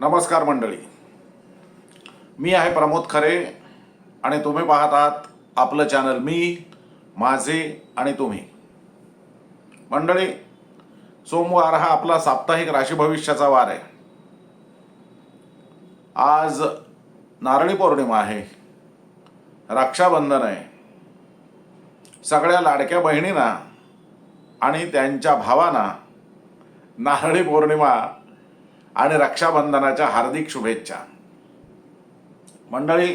नमस्कार मंडळी. मी आहे प्रमोद खरे आणि तुम्ही पाहत आहात आपलं चॅनल मी माझे आणि तुम्ही. मंडळी सोमवार हा आपला साप्ताहिक राशी भविष्याचा वार आहे. आज नारळी पौर्णिमा आहे. रक्षाबंधन आहे. सगळ्या लाडक्या बहिणींना आणि त्यांच्या भावांना नारळी पौर्णिमा आणि रक्षाबंधनाच्या हार्दिक शुभेच्छा. मंडळी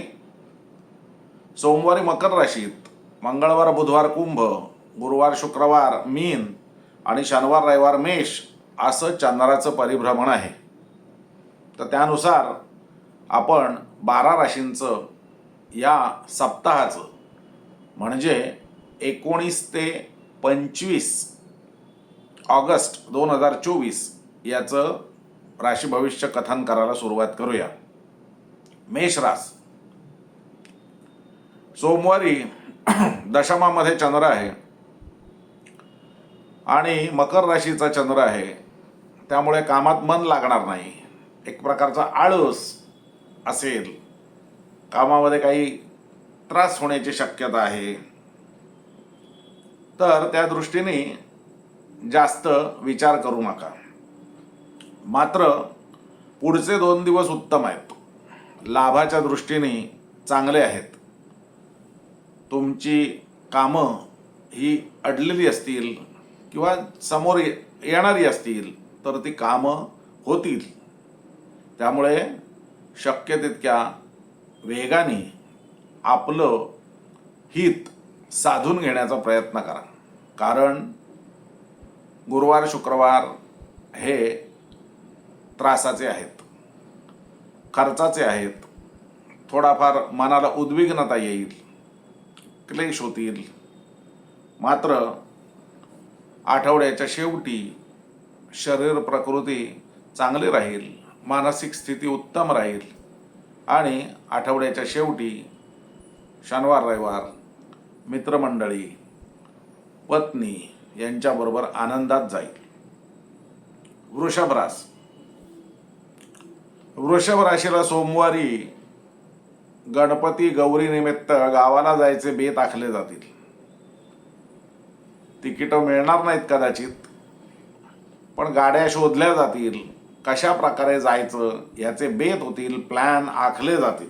सोमवारी मकर राशीत मंगळवार बुधवार कुंभ गुरुवार शुक्रवार मीन आणि शनिवार रविवार मेष असं चंद्राचं परिभ्रमण आहे. तर त्यानुसार आपण बारा राशींचं या सप्ताहाचं म्हणजे एकोणीस ते पंचवीस ऑगस्ट दोन हजार चोवीस याचं राशी भविष्य कथन करायला सुरुवात करूया. मेष रास सोमवारी दशमामध्ये चंद्र आहे. आणि मकर राशीचा चंद्र आहे. त्यामुळे कामात मन लागणार नाही. एक प्रकारचा आळस असेल. कामामध्ये काही त्रास होण्याची शक्यता आहे. तर त्या दृष्टीने जास्त विचार करू नका. मात्र पुढचे दोन दिवस उत्तम आहेत. लाभाच्या दृष्टीने चांगले आहेत. तुमची कामं ही अडलेली असतील किंवा समोर येणारी असतील तर ती कामं होतील. त्यामुळे शक्य तितक्या वेगाने आपलं हित साधून घेण्याचा प्रयत्न करा. कारण गुरुवार शुक्रवार हे त्रासाचे आहेत. खर्चाचे आहेत. थोडाफार मनाला उद्विग्नता येईल. क्लेश होतील. मात्र आठवड्याच्या शेवटी शरीर प्रकृती चांगली राहील. मानसिक स्थिती उत्तम राहील. आणि आठवड्याच्या शेवटी शनिवार रविवार मित्रमंडळी पत्नी यांच्याबरोबर आनंदात जाईल. वृषभ रास वृषभ राशीला सोमवारी गणपती गौरी निमित्त गावाला जायचे बेत आखले जातील. तिकीटं मिळणार नाहीत कदाचित पण गाड्या शोधल्या जातील. कशा प्रकारे जायचं याचे बेत होतील प्लॅन आखले जातील.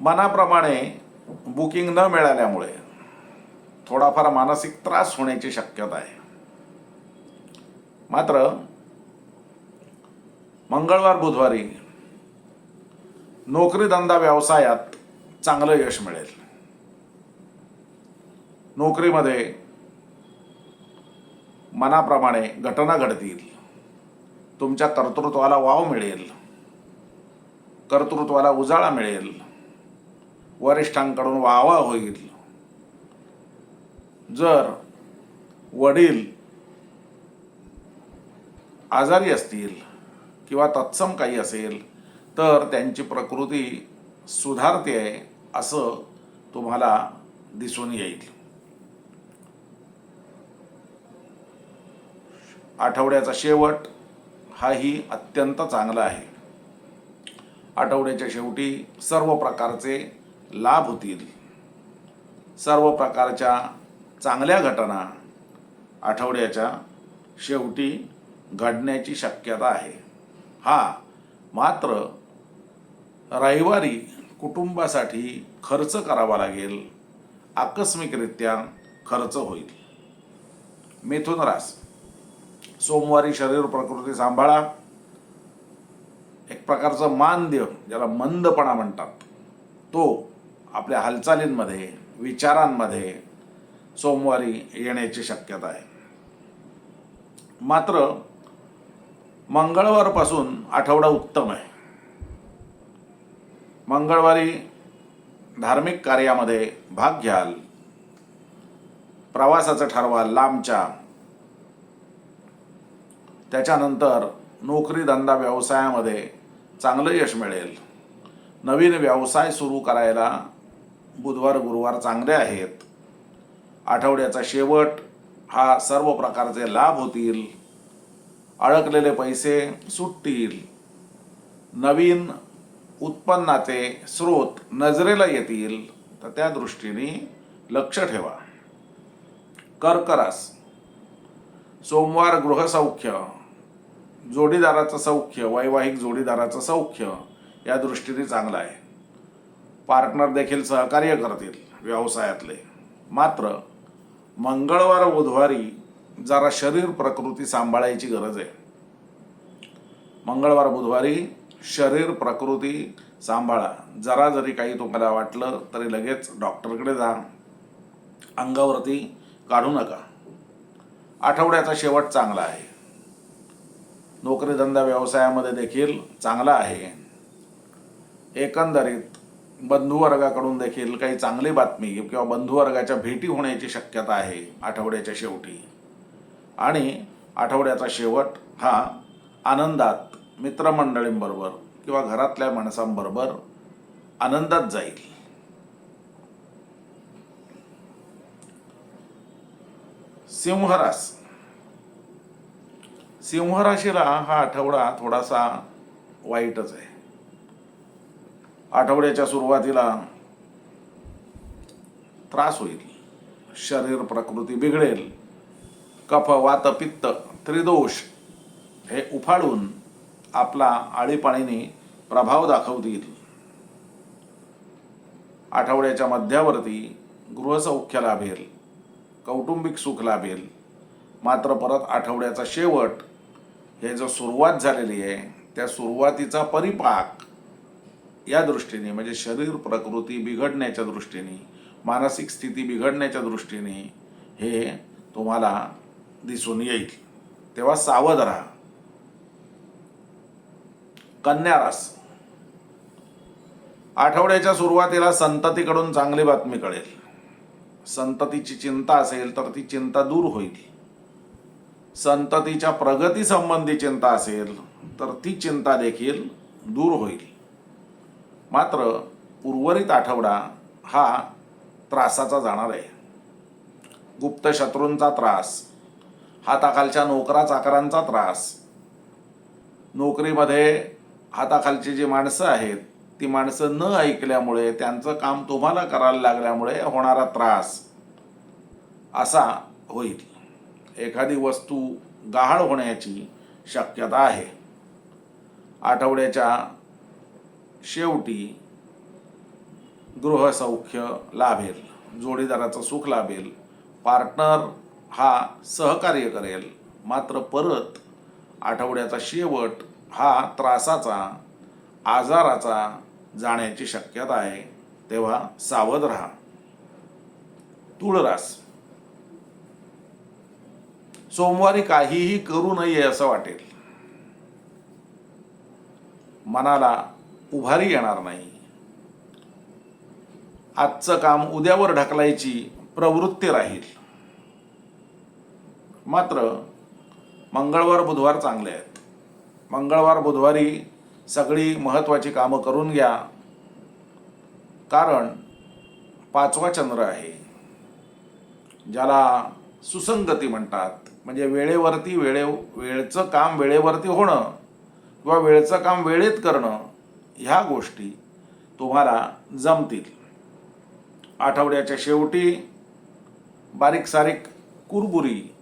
मनाप्रमाणे बुकिंग न मिळाल्यामुळे थोडाफार मानसिक त्रास होण्याची शक्यता आहे. मात्र मंगळवार बुधवारी नोकरी धंदा व्यवसायात चांगलं यश मिळेल. नोकरीमध्ये मनाप्रमाणे घटना घडतील. तुमच्या कर्तृत्वाला वाव मिळेल. कर्तृत्वाला उजाळा मिळेल. वरिष्ठांकडून वाहवा होईल. जर वडील आजारी असतील किंवा तत्सम काही असेल तर त्यांची प्रकृती सुधारते आहे असं तुम्हाला दिसून येईल. आठवड्याचा शेवट हाही अत्यंत चांगला आहे. आठवड्याच्या शेवटी सर्व प्रकारचे लाभ होतील. सर्व प्रकारच्या चांगल्या घटना आठवड्याच्या शेवटी घडण्याची शक्यता आहे. हा मात्र रविवारी कुटुंबासाठी खर्च करावा लागेल. आकस्मिकरित्या खर्च होईल. मिथुन रास सोमवारी शरीर प्रकृती सांभाळा. एक प्रकारचं मांद्य ज्याला मंदपणा म्हणतात तो आपल्या हालचालींमध्ये विचारांमध्ये सोमवारी येण्याची शक्यता आहे. मात्र मंगळवारपासून आठवडा उत्तम आहे. मंगळवारी धार्मिक कार्यामध्ये भाग घ्याल. प्रवासाचं ठरवाल लांबच्या. त्याच्यानंतर नोकरी धंदा व्यवसायामध्ये चांगलं यश मिळेल. नवीन व्यवसाय सुरू करायला बुधवार गुरुवार चांगले आहेत. आठवड्याचा शेवट हा सर्व प्रकारचे लाभ होतील. अडकलेले पैसे सुटतील. नवीन उत्पन्नाचे स्रोत नजरेला येतील तर त्या दृष्टीने लक्ष ठेवा. कर्करास सोमवार गृहसौख्य जोडीदाराचं सौख्य वैवाहिक जोडीदाराचं सौख्य या दृष्टीने चांगलं आहे. पार्टनर देखील सहकार्य करतील व्यवसायातले. मात्र मंगळवार बुधवारी जरा शरीर प्रकृती सांभाळायची गरज आहे. मंगळवार बुधवारी शरीर प्रकृती सांभाळा. जरा जरी काही तुम्हाला वाटलं तरी लगेच डॉक्टरकडे जा. अंगावरती काढू नका. आठवड्याचा शेवट चांगला आहे. नोकरीधंदा व्यवसायामध्ये देखील चांगला आहे. एकंदरीत बंधुवर्गाकडून देखील काही चांगली बातमी किंवा बंधुवर्गाच्या भेटी होण्याची शक्यता आहे आठवड्याच्या शेवटी. आणि आठवड्याचा शेवट हा आनंदात मित्रमंडळींबरोबर किंवा घरातल्या माणसांबरोबर आनंदात जाईल. सिंहरास. सिंहराशीला हा आठवडा थोडासा वाईटच आहे. आठवड्याच्या सुरुवातीला त्रास होईल. शरीर प्रकृती बिघडेल. कफ वात पित्त त्रिदोष हे उफाडून आपला आळीपाळीने प्रभाव दाखवतील. आठवड्याच्या मध्यावरती गृहसौख्य लाभेल कौटुंबिक सुख लाभेल. मात्र परत आठवड्याचा शेवट हे जो सुरुवात झालेली आहे त्या सुरुवातीचा परिपाक या दृष्टीने म्हणजे शरीर प्रकृती बिघडण्याच्या दृष्टीने मानसिक स्थिती बिघडण्याच्या दृष्टीने हे तुम्हाला दिसून येईल. तेव्हा सावध राहा. कन्या रास. आठवड्याच्या सुरुवातीला संततीकडून चांगली बातमी कळेल. संततीची चिंता असेल तर ती चिंता दूर होईल. संततीच्या प्रगती संबंधी चिंता असेल तर ती चिंता देखील दूर होईल. मात्र उर्वरित आठवडा हा त्रासाचा जाणार आहे. गुप्त शत्रूंचा त्रास हाताखालच्या नोकरा चाकरांचा त्रास नोकरीमध्ये हाताखालची जी माणसं आहेत ती माणसं न ऐकल्यामुळे त्यांचं काम तुम्हाला करायला लागल्यामुळे होणारा त्रास असा होईल. एखादी वस्तू गहाळ होण्याची शक्यता आहे. आठवड्याच्या शेवटी गृहसौख्य लाभेल जोडीदाराचं सुख लाभेल पार्टनर हा सहकार्य करेल. मात्र परत आठवड्याचा शेवट हा त्रासाचा आजाराचा जाण्याची शक्यता आहे. तेव्हा सावध राहा. तुळरास सोमवारी काहीही करू नये असं वाटेल. मनाला उभारी येणार नाही. आजचं काम उद्यावर ढकलायची प्रवृत्ती राहील. मात्र मंगळवार बुधवार चांगले आहेत. मंगळवार बुधवारी सगळी महत्त्वाची कामं करून घ्या. कारण पाचवा चंद्र आहे ज्याला सुसंगती म्हणतात. म्हणजे वेळेवरती वेळे वेळचं काम वेळेवरती होणं किंवा वेळचं काम वेळेत करणं ह्या गोष्टी तुम्हाला जमतील. आठवड्याच्या शेवटी बारीक सारीक कुरबुरी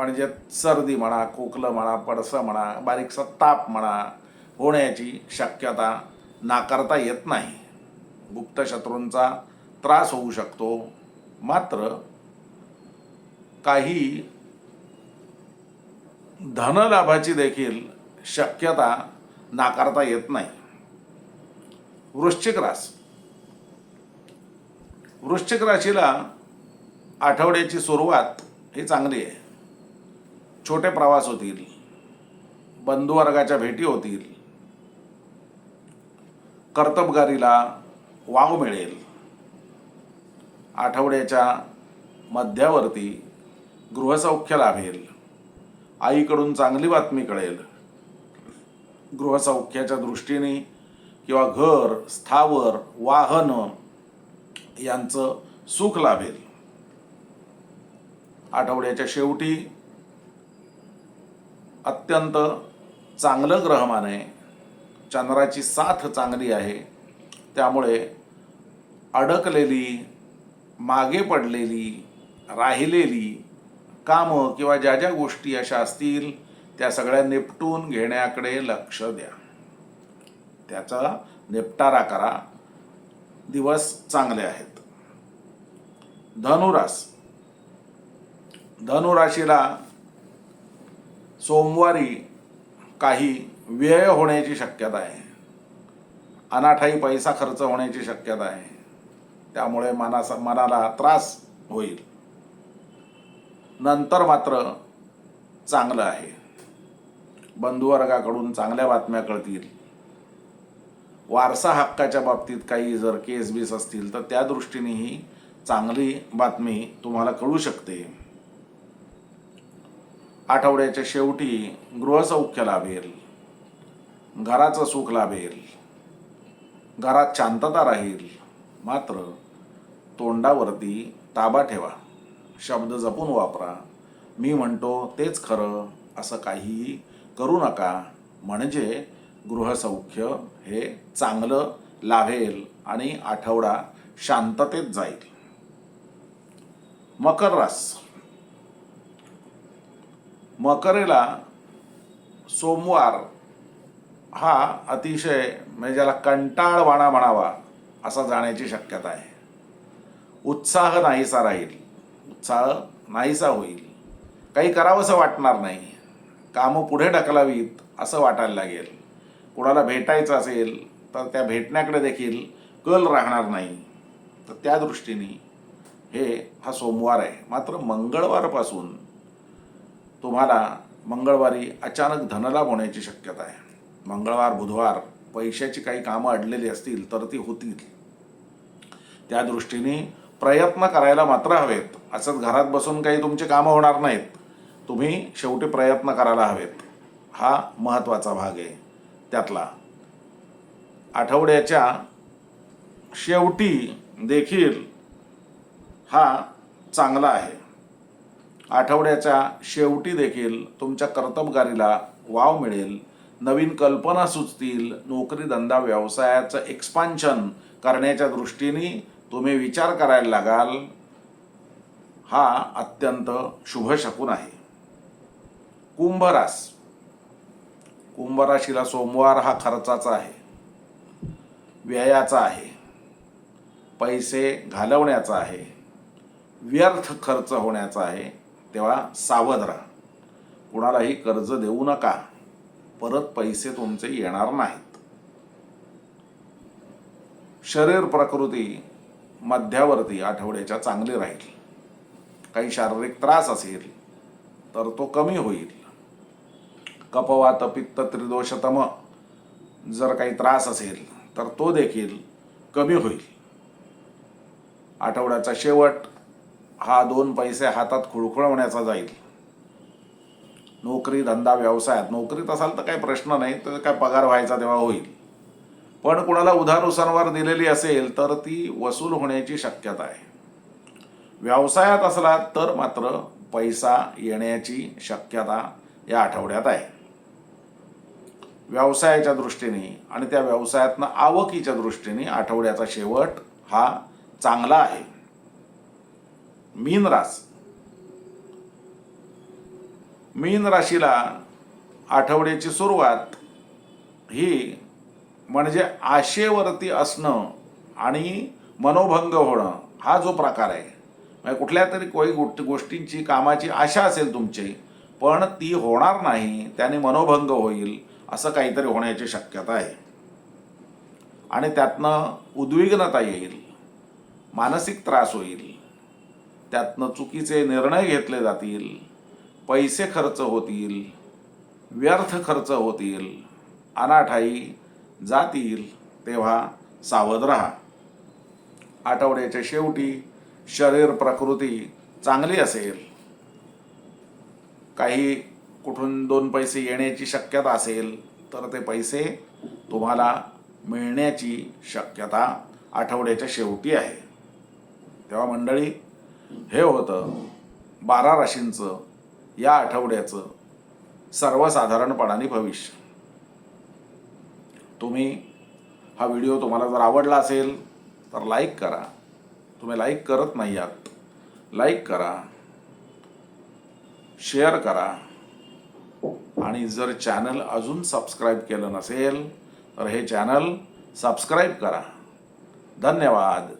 म्हणजे सर्दी म्हणा खोकलं म्हणा पडसं म्हणा बारीकसा ताप म्हणा होण्याची शक्यता नाकारता येत नाही. गुप्तशत्रूंचा त्रास होऊ शकतो. मात्र काही धनलाभाची देखील शक्यता नाकारता येत नाही. वृश्चिक रास. वृश्चिक राशीला आठवड्याची सुरुवात ही चांगली आहे. छोटे प्रवास होतील बंधुवर्गाच्या भेटी होतील कर्तबगारीला वाव मिळेल. आठवड्याच्या मध्यावरती गृहसौख्य लाभेल. आईकडून चांगली बातमी कळेल. गृहसौख्याच्या दृष्टीने किंवा घर स्थावर वाहन यांचं सुख लाभेल. आठवड्याच्या शेवटी अत्यंत चांगलं ग्रहमान आहे. चंद्राची साथ चांगली आहे. त्यामुळे अडकलेली मागे पडलेली राहिलेली कामं किंवा ज्या ज्या गोष्टी अशा असतील त्या सगळ्या निपटून घेण्याकडे लक्ष द्या. त्याचा निपटारा करा. दिवस चांगले आहेत. धनुरास. धनुराशीला सोमवारी काही व्यय होण्याची शक्यता आहे. अनाठाई पैसा खर्च होण्याची शक्यता आहे. त्यामुळे मनासा मनाला त्रास होईल. नंतर मात्र चांगलं आहे. बंधुवर्गाकडून चांगल्या बातम्या कळतील. वारसा हक्काच्या बाबतीत काही जर केस बीस असतील तर त्या दृष्टीनेही चांगली बातमी तुम्हाला कळू शकते. आठवड्याच्या शेवटी गृहसौख्य लाभेल घराचं सुख लाभेल. घरात शांतता राहील. मात्र तोंडावरती ताबा ठेवा. शब्द जपून वापरा. मी म्हणतो तेच खरं. असं काहीही करू नका. म्हणजे गृहसौख्य हे चांगलं लाभेल आणि आठवडा शांततेत जाईल. मकर रास. मकरेला सोमवार हा अतिशय म्हणजे ज्याला कंटाळवाणा म्हणावा असा जाण्याची शक्यता आहे. उत्साह नाहीसा राहील. उत्साह नाहीसा होईल. काही करावंसं वाटणार नाही. कामं पुढे ढकलावीत असं वाटायला लागेल. कुणाला भेटायचं असेल तर त्या भेटण्याकडे देखील कल राहणार नाही. तर त्या दृष्टीने हे हा सोमवार आहे. मात्र मंगळवारपासून तुम्हाला मंगळवारी अचानक धनलाभ होण्याची शक्यता आहे. मंगळवार बुधवार पैशाची काही कामं अडलेली असतील तर ती होतील. त्या दृष्टीने प्रयत्न करायला मात्र हवेत. असंच घरात बसून काही तुमची कामं होणार नाहीत. तुम्ही शेवटी प्रयत्न करायला हवेत. हा महत्त्वाचा भाग आहे. त्यातला आठवड्याच्या शेवटी देखील हा चांगला आहे. आठवड्याच्या शेवटी देखील तुमच्या कर्तबगारीला वाव मिळेल. नवीन कल्पना सुचतील. नोकरी धंदा व्यवसायाचं एक्सपान्शन करण्याच्या दृष्टीने तुम्ही विचार करायला लागाल. हा अत्यंत शुभ शकून आहे. कुंभरास कुंभराशीला सोमवार हा खर्चाचा आहे. व्ययाचा आहे. पैसे घालवण्याचा आहे. व्यर्थ खर्च होण्याचा आहे. तेव्हा सावध राहा. कुणालाही कर्ज देऊ नका. परत पैसे तुमचे येणार नाहीत. शरीर प्रकृती मध्यावरती आठवड्याच्या चांगली राहील. काही शारीरिक त्रास असेल तर तो कमी होईल. कपवात पित्त त्रिदोषतम जर काही त्रास असेल तर तो देखील कमी होईल. आठवड्याचा शेवट हा दोन पैसे हातात खुळखुळवण्याचा जाईल. नोकरी धंदा व्यवसायात नोकरीत असाल तर काही प्रश्न नाही तर काय पगार व्हायचा तेव्हा होईल. पण कुणाला उधार उसनवार दिलेली असेल तर ती वसूल होण्याची शक्यता आहे. व्यवसायात असला तर मात्र पैसा येण्याची शक्यता या आठवड्यात आहे. व्यवसायाच्या दृष्टीने आणि त्या व्यवसायातनं आवकीच्या दृष्टीने आठवड्याचा शेवट हा चांगला आहे. मीन रास. मीन राशीला आठवड्याची सुरुवात ही म्हणजे आशेवरती असणं आणि मनोभंग होणं हा जो प्रकार आहे. म्हणजे कुठल्या तरी काही गोष्ट गोष्टींची कामाची आशा असेल तुमची पण ती होणार नाही त्याने मनोभंग होईल असं काहीतरी होण्याची शक्यता आहे. आणि त्यातनं उद्विग्नता येईल मानसिक त्रास होईल त्यातनं चुकीचे निर्णय घेतले जातील पैसे खर्च होतील व्यर्थ खर्च होतील अनाठाई जातील तेव्हा सावध राहा. आठवड्याच्या शेवटी शरीर प्रकृती चांगली असेल. काही कुठून दोन पैसे येण्याची शक्यता असेल तर ते पैसे तुम्हाला मिळण्याची शक्यता आठवड्याच्या शेवटी आहे. तेव्हा मंडळी हे होतं. बारा राशींचं या आठवड्याचं सर्वसाधारणपणाने भविष्य. तुम्ही हा व्हिडिओ तुम्हाला जर आवडला असेल तर लाईक करा. तुम्ही लाईक करत नाही आहात लाईक करा. शेअर करा. आणि जर चॅनल अजून सबस्क्राईब केलं नसेल तर हे चॅनल सबस्क्राईब करा. धन्यवाद.